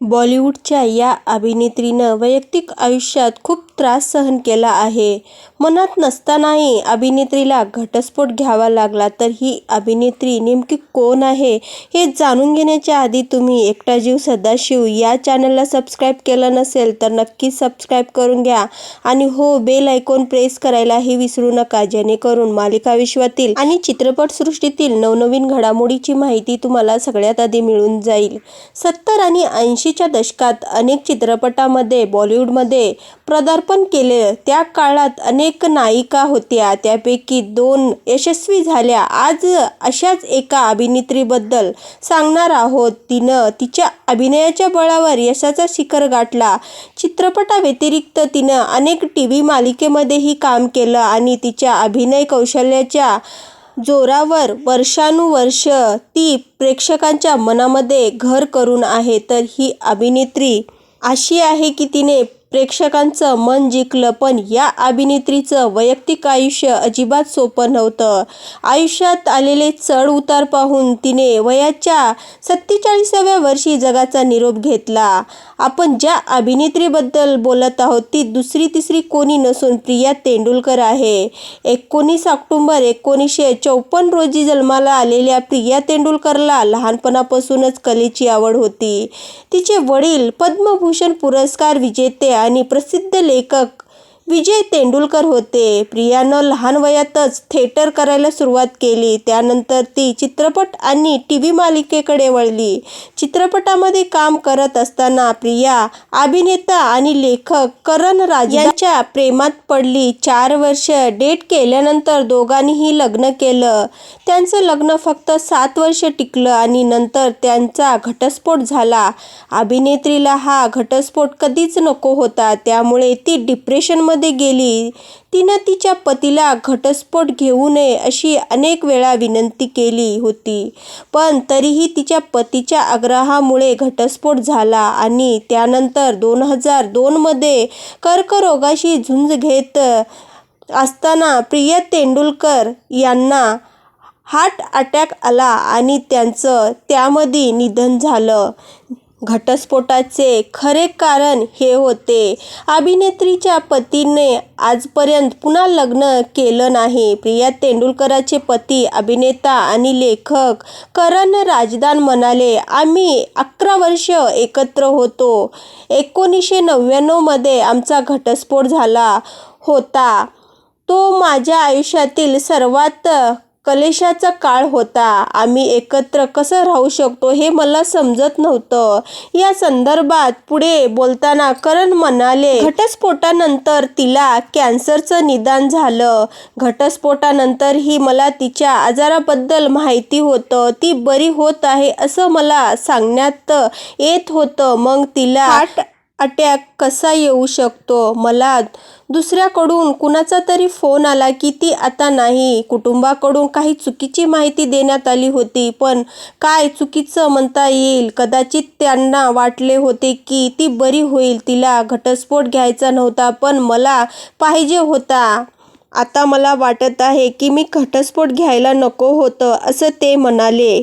बॉलिवूडच्या या अभिनेत्रीनं वैयक्तिक आयुष्यात खूप त्रास सहन केला आहे. मनात नसतानाही अभिनेत्रीला घटस्फोट घ्यावा लागला. तर ही अभिनेत्री नेमकी कोण आहे, हे जाणून घेण्याच्या आधी तुम्ही एकटा जीव सदाशिव या चॅनलला सबस्क्राईब केलं नसेल तर नक्की सबस्क्राईब करून घ्या आणि हो बेल आयकॉन प्रेस करायलाही विसरू नका जेणेकरून मालिका विश्वातील आणि चित्रपटसृष्टीतील नवनवीन घडामोडीची माहिती तुम्हाला सगळ्यात आधी मिळून जाईल. सत्तर आणि ऐंशी ऐंशीच्या दशकात अनेक चित्रपटामध्ये बॉलिवूडमध्ये पदार्पण केले त्या काळात अनेक नायिका होत्या. त्यापैकी दोन यशस्वी झाल्या. आज अशाच एका अभिनेत्रीबद्दल सांगणार आहोत. तिनं तिच्या अभिनयाच्या बळावर यशाचा शिखर गाठला चित्रपटाव्यतिरिक्त तिनं अनेक टी व्ही मालिकेमध्येही काम केलं आणि तिच्या अभिनय कौशल्याच्या जोरावर वर्षानुवर्ष ती प्रेक्षकांच्या मनामध्ये घर करून आहे. तर ही अभिनेत्री अशी आहे की तिने प्रेक्षकांचं मन जिंकलं. पण या अभिनेत्रीचं वैयक्तिक आयुष्य अजिबात सोपं नव्हतं. आयुष्यात आलेले चढ उतार पाहून तिने वयाच्या सत्तेचाळीसाव्या वर्षी जगाचा निरोप घेतला. आपण ज्या अभिनेत्रीबद्दल बोलत आहोत ती दुसरी तिसरी कोणी नसून प्रिया तेंडुलकर आहे. एकोणीस ऑक्टोंबर एकोणीसशे चौपन्न रोजी जन्माला आलेल्या प्रिया तेंडुलकरला लहानपणापासूनच कलेची आवड होती. तिचे वडील पद्मभूषण पुरस्कार विजेते आणि प्रसिद्ध लेखक विजय तेंडुलकर होते. प्रियानं लहान वयातच थिएटर करायला सुरुवात केली. त्यानंतर ती चित्रपट आणि टी व्ही मालिकेकडे वळली. चित्रपटामध्ये काम करत असताना प्रिया अभिनेता आणि लेखक करण राज यांच्या प्रेमात पडली. चार वर्ष डेट केल्यानंतर दोघांनीही लग्न केलं. त्यांचं लग्न फक्त सात वर्ष टिकलं आणि नंतर त्यांचा घटस्फोट झाला. अभिनेत्रीला हा घटस्फोट कधीच नको होता. त्यामुळे ती डिप्रेशनमध्ये गेली. तिनं तिच्या पतीला घटस्फोट घेऊ नये अशी अनेक वेळा विनंती केली होती. पण तरीही तिच्या पतीच्या आग्रहामुळे घटस्फोट झाला आणि त्यानंतर दोन हजार दोनमध्ये कर्करोगाशी झुंज घेत असताना प्रिया तेंडुलकर यांना हार्ट अटॅक आला आणि त्यांचं त्यामध्ये निधन झालं. घटस्फोटाचे खरे कारण हे होते. अभिनेत्रीच्या पतीने आजपर्यंत पुन्हा लग्न केलं नाही. प्रिया तेंडुलकरचे पती अभिनेता आणि लेखक करण राजदान म्हणाले, आम्ही अकरा वर्ष एकत्र होतो. एकोणीसशे नव्याण्णवमध्ये आमचा घटस्फोट झाला होता. तो माझ्या आयुष्यातील सर्वात कलेशाचा काळ होता. आम्ही एकत्र कसं राहू शकतो हे मला समजत नव्हतं. या संदर्भात पुढे बोलताना करण म्हणाले, घटस्फोटानंतर तिला कॅन्सरचं निदान झालं. घटस्फोटानंतरही मला तिच्या आजाराबद्दल माहिती होतं. ती बरी होत आहे असं मला सांगण्यात येत होतं. मग तिला हार्ट अटॅक कसा येऊ शकतो? मला दुसऱ्याकडून कुणाचा तरी फोन आला की ती आता नाही. कुटुंबाकडून काही चुकीची माहिती देण्यात आली होती. पण काय चुकीचं म्हणता येईल? कदाचित त्यांना वाटले होते की ती बरी होईल. तिला घटस्फोट घ्यायचा नव्हता पण मला पाहिजे होता. आता मला वाटत आहे की मी घटस्फोट घ्यायला नको होतं असं ते म्हणाले.